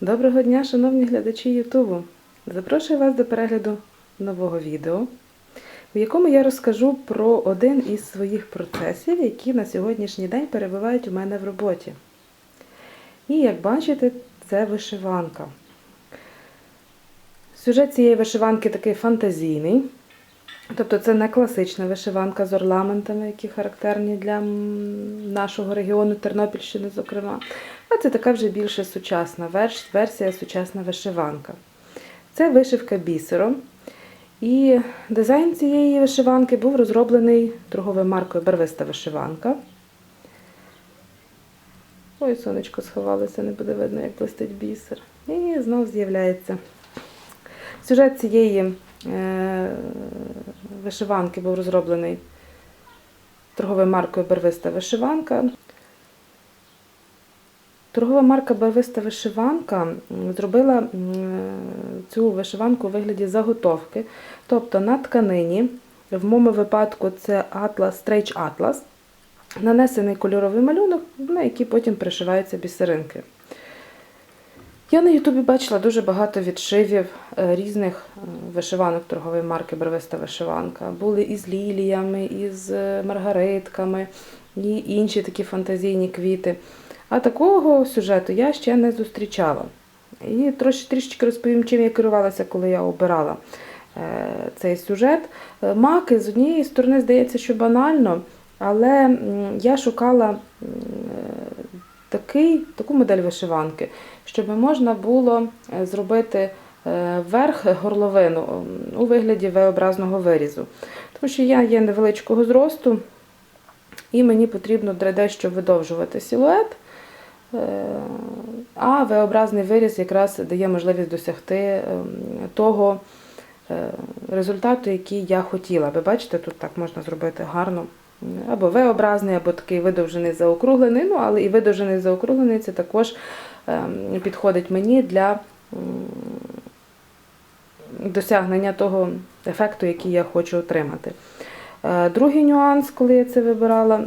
Доброго дня, шановні глядачі Ютубу! Запрошую вас до перегляду нового відео, в якому я розкажу про один із своїх процесів, які на сьогоднішній день перебувають у мене в роботі. І як бачите, це вишиванка. Сюжет цієї вишиванки такий фантазійний. Тобто це не класична вишиванка з орнаментами, які характерні для нашого регіону Тернопільщини, зокрема. А це така вже більше сучасна версія, сучасна вишиванка. Це вишивка бісером. І дизайн цієї вишиванки був розроблений торговою маркою Барвиста вишиванка. Ой, сонечко сховалося, не буде видно, як блистить бісер. І знов з'являється. Сюжет цієї вишиванки був розроблений торговою маркою Барвиста вишиванка. Торгова марка Барвиста вишиванка зробила цю вишиванку у вигляді заготовки. Тобто на тканині, в моєму випадку це атлас, стрейч атлас, нанесений кольоровий малюнок, на який потім пришиваються бісеринки. Я на Ютубі бачила дуже багато відшивів е, різних е, вишиванок торгової марки Барвиста вишиванка. Були із ліліями, із е, маргаритками і інші такі фантазійні квіти. А такого сюжету я ще не зустрічала. І трішечки розповім, чим я керувалася, коли я обирала цей сюжет. Маки з однієї сторони здається, що банально, але я шукала такий, таку модель вишиванки, щоб можна було е, зробити е, верх горловину у вигляді V-образного вирізу. Тому що я є невеличкого зросту, і мені потрібно дещо видовжувати силует. Е, А V-образний виріз якраз дає можливість досягти ем, того е, результату, який я хотіла. Ви бачите, тут так можна зробити гарно. Або V-образний, або такий видовжений заокруглений. Ну, але і видовжений заокруглений це також ем, підходить мені для досягнення того ефекту, який я хочу отримати. Е, Другий нюанс, коли я це вибирала,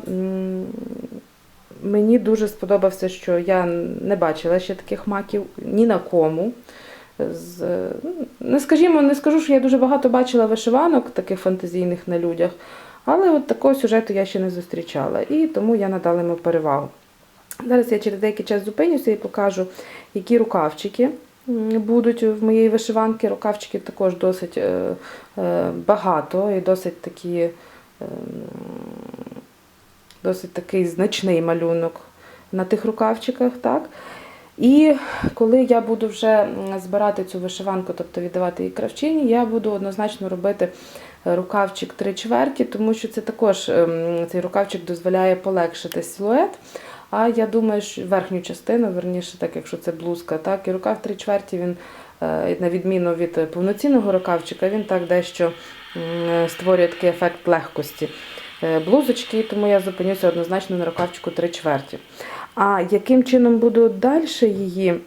мені дуже сподобався, що я не бачила ще таких маків ні на кому. З, ну, не, скажімо, не скажу, що я дуже багато бачила вишиванок таких фантазійних на людях, але от такого сюжету я ще не зустрічала, і тому я надала йому перевагу. Зараз я через деякий час зупинюся і покажу, які рукавчики будуть в моєї вишиванки. Рукавчиків також досить е, е, багато і досить такі. ем, досить такий значний малюнок на тих рукавчиках. Так? І коли я буду вже збирати цю вишиванку, тобто віддавати її кравчині, я буду однозначно робити рукавчик три чверті, тому що це також ем, цей рукавчик дозволяє полегшити силует. А я думаю, що верхню частину, верніше, так якщо це блузка, так, і рукав три чверті, він, е, на відміну від повноцінного рукавчика, він так дещо створює такий ефект легкості е, блузочки, тому я зупинюся однозначно на рукавчику три чверті. А яким чином буду далі її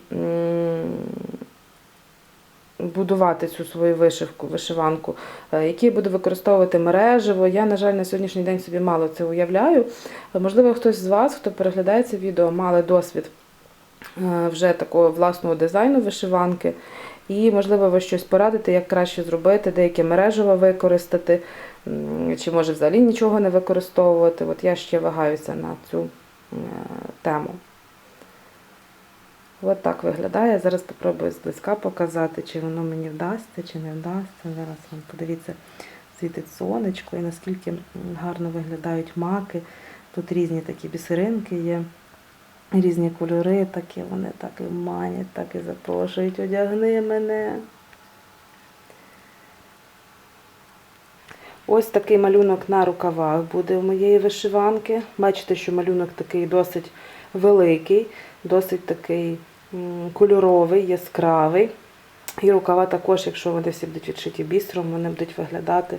будувати цю свою вишивку, вишиванку, е, які буду використовувати мережево. Я, на жаль, на сьогоднішній день собі мало це уявляю. Можливо, хтось з вас, хто переглядає це відео, мали досвід е, вже такого власного дизайну вишиванки. І, можливо, ви щось порадите, як краще зробити, деяке мережево використати, чи може взагалі нічого не використовувати. От я ще вагаюся на цю е, тему. От так виглядає. Зараз спробую зблизька показати, чи воно мені вдасться, чи не вдасться. Зараз вам подивіться, світить сонечко і наскільки гарно виглядають маки. Тут різні такі бісеринки є, різні кольори, такі вони так і манять, так і запрошують, одягни мене. Ось такий малюнок на рукавах буде у моєї вишиванки. Бачите, що малюнок такий досить великий, досить такий кольоровий, яскравий. І рукава також, якщо вони всі будуть відшиті бісером, вони будуть виглядати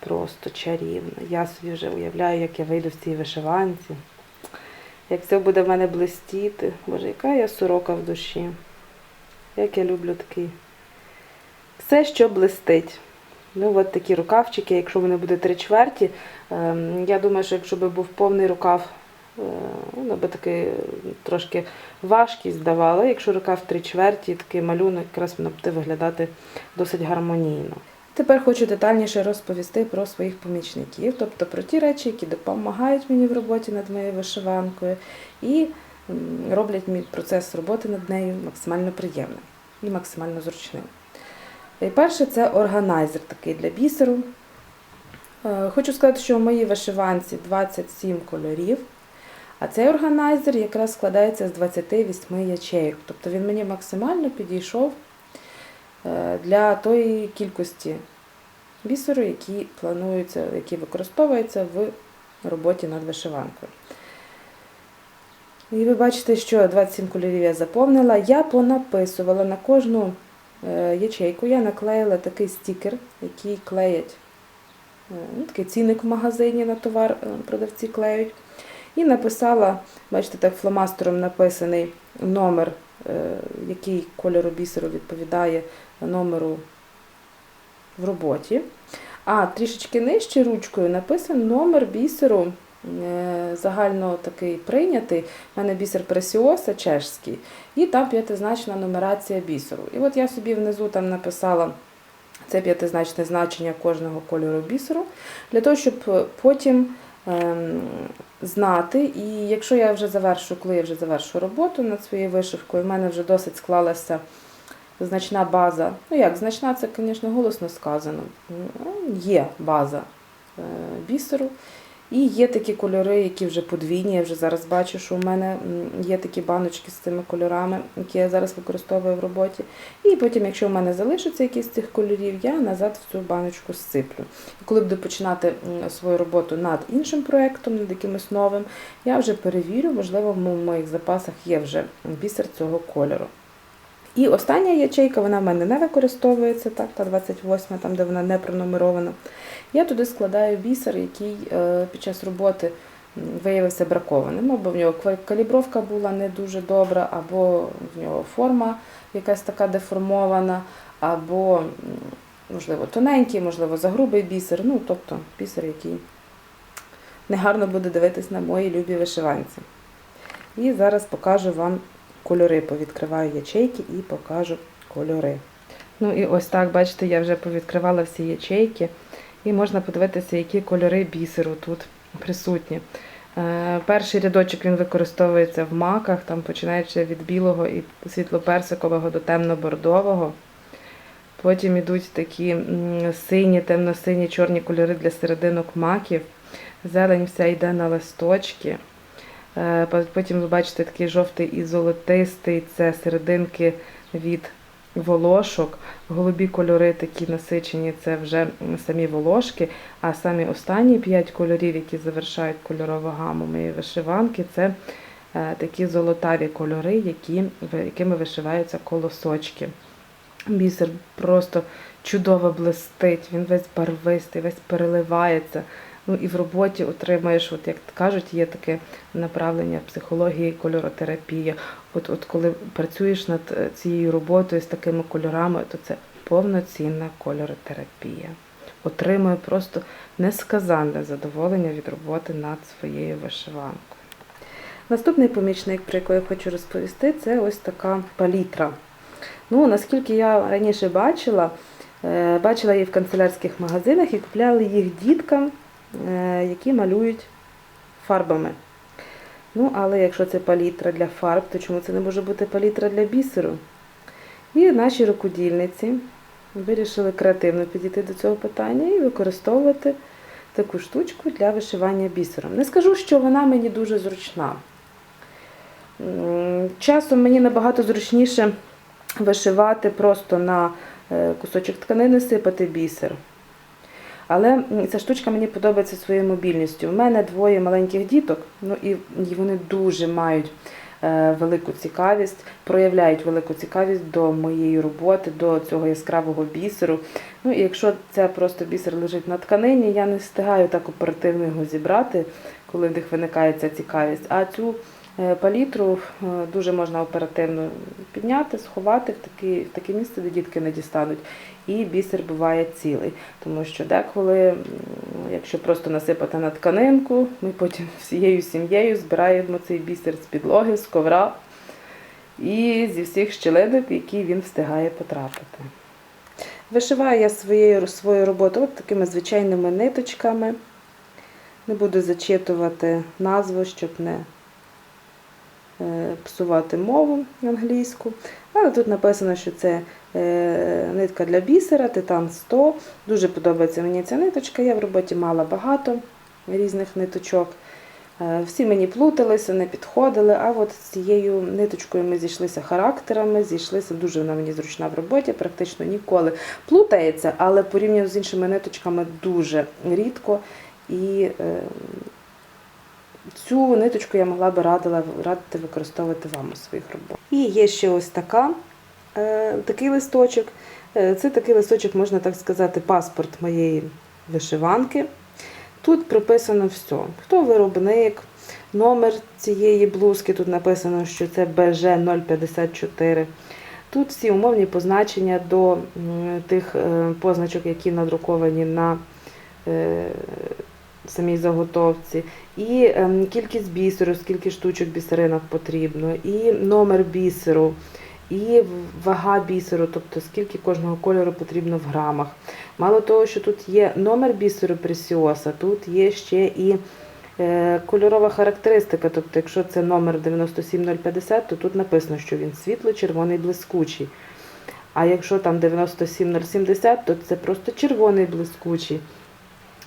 просто чарівно. Я собі вже уявляю, як я вийду в цій вишиванці. Як все буде в мене блистіти. Боже, яка я сорока в душі. Як я люблю такий. Все, що блистить. Ну, от такі рукавчики, якщо вони будуть три чверті. ем, Я думаю, що якщо б був повний рукав Е, Воно би таки трошки важкість давала. Якщо рука в три чверті, такий малюнок, якраз буде виглядати досить гармонійно. Тепер хочу детальніше розповісти про своїх помічників, тобто про ті речі, які допомагають мені в роботі над моєю вишиванкою, і роблять мій процес роботи над нею максимально приємним і максимально зручним. І перше це органайзер такий для бісеру. Е, Хочу сказати, що в моїй вишиванці 27 кольорів, а цей органайзер якраз складається з 28 ячеїв. Тобто він мені максимально підійшов е, для тої кількості бісеру, які плануються, які використовуються в роботі над вишиванкою. І ви бачите, що 27 кольорів я заповнила. Я понаписувала на кожну е, ячейку, я наклеїла такий стікер, який клеять е, ну, такий цінник в магазині на товар продавці клеють. І написала, бачите, так фломастером написаний номер, е, який кольору бісеру відповідає номеру в роботі. А трішечки нижче ручкою написаний номер бісеру е, загально такий прийнятий. У мене бісер пресіоса чешський, і там п'ятизначна нумерація бісеру. І от я собі внизу там написала це п'ятизначне значення кожного кольору бісеру, для того, щоб потім ем, знати. І якщо я вже завершу, коли я вже завершу роботу над своєю вишивкою, в мене вже досить склалася значна база. Ну як, значна, це, звісно, голосно сказано. Ну, Є база е, бісеру. І є такі кольори, які вже подвійні. Я вже зараз бачу, що у мене є такі баночки з цими кольорами, які я зараз використовую в роботі. І потім, якщо в мене залишиться якийсь з цих кольорів, я назад в цю баночку зсиплю. І коли буду починати свою роботу над іншим проєктом, над якимось новим, я вже перевірю, можливо, в моїх запасах є вже бісер цього кольору. І остання ячейка, вона в мене не використовується, так, та 28, там, де вона не пронумерована. Я туди складаю бісер, який е, під час роботи виявився бракованим, або в нього калібровка була не дуже добра, або в нього форма якась така деформована, або, можливо, тоненький, можливо, загрубий бісер. Ну, тобто бісер, який негарно буде дивитись на мої любі вишиванці. І зараз покажу вам кольори. Повідкриваю ячейки і покажу кольори. Ну і ось так, бачите, я вже повідкривала всі ячейки. І можна подивитися, які кольори бісеру тут присутні. Е, Перший рядочок він використовується в маках, там починаючи від білого і світлоперсикового до темно-бордового. Потім йдуть такі сині, темно-сині, чорні кольори для серединок маків. Зелень вся йде на листочки. Е, по- Потім ви бачите такий жовтий і золотистий це серединки від волошок. Голубі кольори такі насичені, це вже самі волошки. А самі останні п'ять кольорів, які завершають кольорову гаму моєї вишиванки, це е, такі золотаві кольори, які, якими вишиваються колосочки. Бісер просто чудово блистить, він весь барвистий, весь переливається. Ну і в роботі отримаєш, от як кажуть, є таке направлення психології кольоротерапія. От, от коли працюєш над е, цією роботою з такими кольорами, то це повноцінна кольоротерапія. Отримую просто несказанне задоволення від роботи над своєю вишиванкою. Наступний помічник, про який я хочу розповісти, це ось така палітра. Ну, наскільки я раніше бачила, е, бачила її в канцелярських магазинах і купляли їх діткам, які малюють фарбами. Ну, але якщо це палітра для фарб, то чому це не може бути палітра для бісеру? І наші рукодільниці вирішили креативно підійти до цього питання і використовувати таку штучку для вишивання бісером. Не скажу, що вона мені дуже зручна. Часом мені набагато зручніше вишивати просто на е, кусочок тканини, сипати бісер. Але ця штучка мені подобається своєю мобільністю. У мене двоє маленьких діток, ну і, вони дуже мають е, велику цікавість, проявляють велику цікавість до моєї роботи, до цього яскравого бісеру. Ну і якщо це просто бісер лежить на тканині, я не встигаю так оперативно його зібрати, коли в них виникає ця цікавість. А цю Е, Палітру е, дуже можна оперативно підняти, сховати в таке, в таке місце, де дітки не дістануть. І бісер буває цілий. Тому що деколи, якщо просто насипати на тканинку, ми потім всією сім'єю збираємо цей бісер з підлоги, з ковра і зі всіх щелинок, які він встигає потрапити. Вишиваю я своєю, свою роботу от такими звичайними ниточками. Не буду зачитувати назву, щоб не е, псувати мову англійську. Але тут написано, що це е, нитка для бісера, титан 100. Дуже подобається мені ця ниточка. Я в роботі мала багато різних ниточок. Е, Всі мені плуталися, не підходили, а от з цією ниточкою ми зійшлися характерами, зійшлися, дуже вона мені зручна в роботі, практично ніколи плутається, але порівняно з іншими ниточками дуже рідко. І е, цю ниточку я могла би радила, радити використовувати вам у своїх роботах. І є ще ось така, е, такий листочок. Е, Це такий листочок, можна так сказати, паспорт моєї вишиванки. Тут прописано все. Хто виробник, номер цієї блузки, тут написано, що це BG 054. Тут всі умовні позначення до тих е, позначок, які надруковані на е, самій заготовці, і ем, кількість бісеру, скільки штучок бісеринок потрібно, і номер бісеру, і вага бісеру, тобто скільки кожного кольору потрібно в грамах. Мало того, що тут є номер бісеру пресіоса, тут є ще і е, кольорова характеристика. Тобто, якщо це номер 97050, то тут написано, що він світло-червоний блискучий. А якщо там 97070, то це просто червоний блискучий.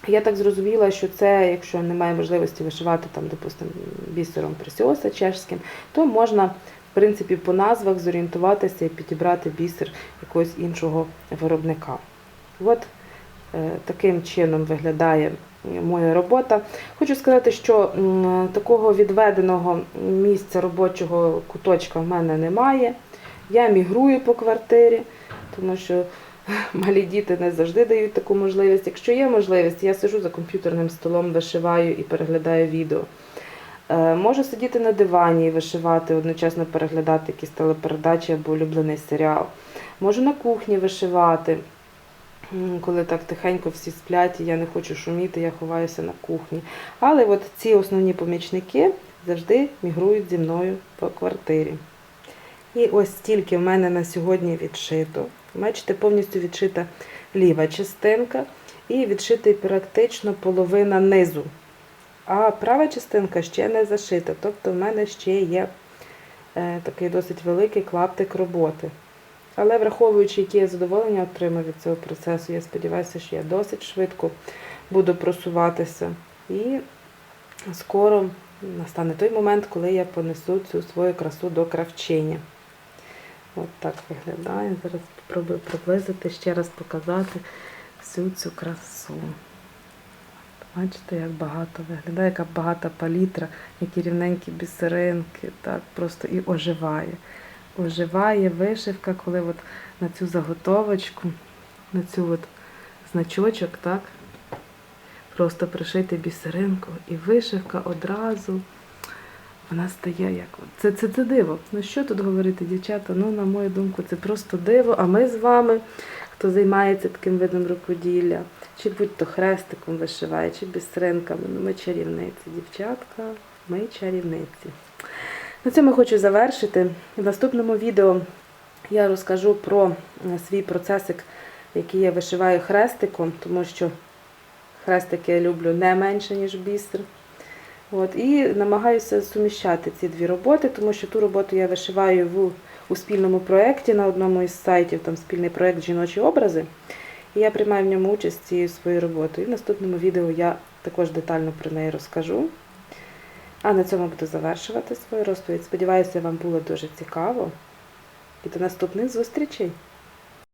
Я так зрозуміла, що це, якщо немає можливості вишивати там, допустимо, бісером пресіоса чешським, то можна, в принципі, по назвах зорієнтуватися і підібрати бісер якогось іншого виробника. От е, таким чином виглядає моя робота. Хочу сказати, що такого відведеного місця робочого куточка в мене немає. Я мігрую по квартирі, тому що малі діти не завжди дають таку можливість. Якщо є можливість, я сижу за комп'ютерним столом, вишиваю і переглядаю відео. Е, Можу сидіти на дивані і вишивати, одночасно переглядати якісь телепередачі або улюблений серіал. Можу на кухні вишивати. Коли так тихенько всі сплять, і я не хочу шуміти, я ховаюся на кухні. Але от ці основні помічники завжди мігрують зі мною по квартирі. І ось стільки в мене на сьогодні відшито. Бачите, повністю відшита ліва частинка і відшитий практично половина низу. А права частинка ще не зашита. Тобто в мене ще є е, такий досить великий клаптик роботи. Але враховуючи, яке я задоволення отримав від цього процесу, я сподіваюся, що я досить швидко буду просуватися. І скоро настане той момент, коли я понесу цю свою красу до кравчині. От так виглядає. Зараз спробую приблизити, ще раз показати всю цю красу. Бачите, як багато виглядає, яка багата палітра, які рівненькі бісеринки, так просто і оживає. Оживає вишивка, коли от на цю заготовочку, на цю от значочок, так, просто пришити бісеринку, і вишивка одразу вона стає як. Це, це, це диво. Ну що тут говорити, дівчата? Ну, на мою думку, це просто диво. А ми з вами, хто займається таким видом рукоділля, чи будь-то хрестиком вишиває, чи бісеринками, ну ми чарівниці, дівчатка, ми чарівниці. На цьому хочу завершити. В наступному відео я розкажу про е, свій процесик, який я вишиваю хрестиком, тому що хрестики я люблю не менше, ніж бісер. От, і намагаюся суміщати ці дві роботи, тому що ту роботу я вишиваю в, у спільному проєкті на одному із сайтів, там спільний проєкт Жіночі образи. І я приймаю в ньому участь цією своєю роботою. І в наступному відео я також детально про неї розкажу. А на цьому буду завершувати свою розповідь. Сподіваюся, вам було дуже цікаво. І до наступних зустрічей!